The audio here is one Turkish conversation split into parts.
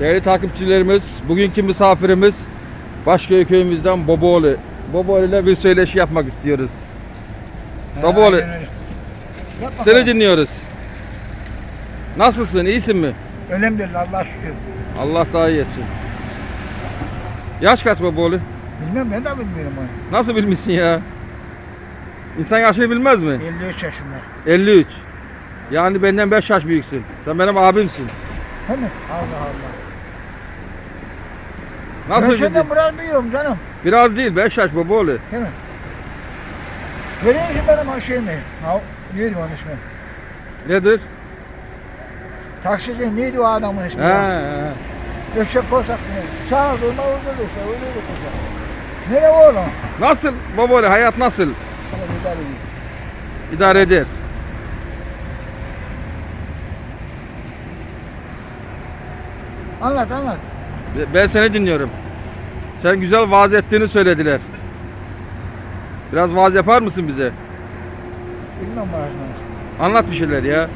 Değerli takipçilerimiz, bugünkü misafirimiz Başköy köyümüzden Boboğlu. Boboğlu ile bir söyleşi yapmak istiyoruz. Baba oğlu, Seni dinliyoruz. Nasılsın, iyisin mi? Değil Allah şükür. Allah daha iyi etsin. Yaş kaç Boboğlu? Bilmem ben de bilmiyorum onu. Nasıl bilmişsin ya? İnsan yaşını bilmez mi? 53 yaşında. 53. Yani benden 5 yaş büyüksün. Sen benim abimsin. Değil mi? Allah Allah. Nasıl ben senden biraz büyüyorum canım. Biraz değil, 5 yaş Boboğlu. Değil mi? Vereyim mi benim o şey mi? Ha, neydi onun ismi? Nedir? Taksici neydi o adamın ismi? He, ya? he. Eşek korsak mı? Sağ durma öldürdü işte. Öldürdü korsak. Nereye oğlum? Nasıl Boboğlu, hayat nasıl? Hadi gidelim. İdare eder. Anlat anlat. Ben seni dinliyorum. Sen güzel vaaz ettiğini söylediler. Biraz vaaz yapar mısın bize? Bilmem bazı. Anlat bir şeyler ya.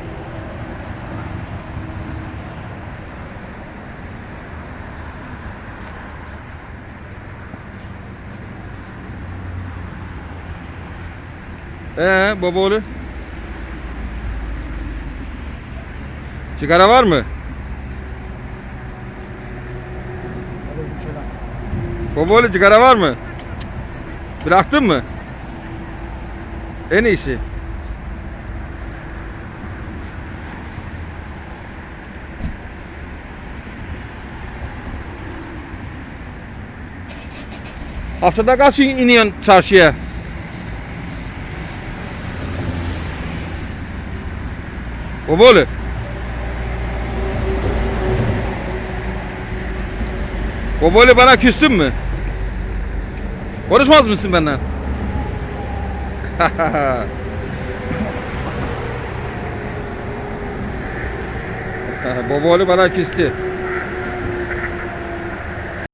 Ee, babaoğlu? Sigara var mı? Babaoğlu sigara var mı? Bıraktın mı? En iyisi. Haftada kaç gün iniyorsun çarşıya? Babaoğlu. Babaoğlu bana küstün mü? Konuşmaz mısın benden? Babaoğlu bana küstü.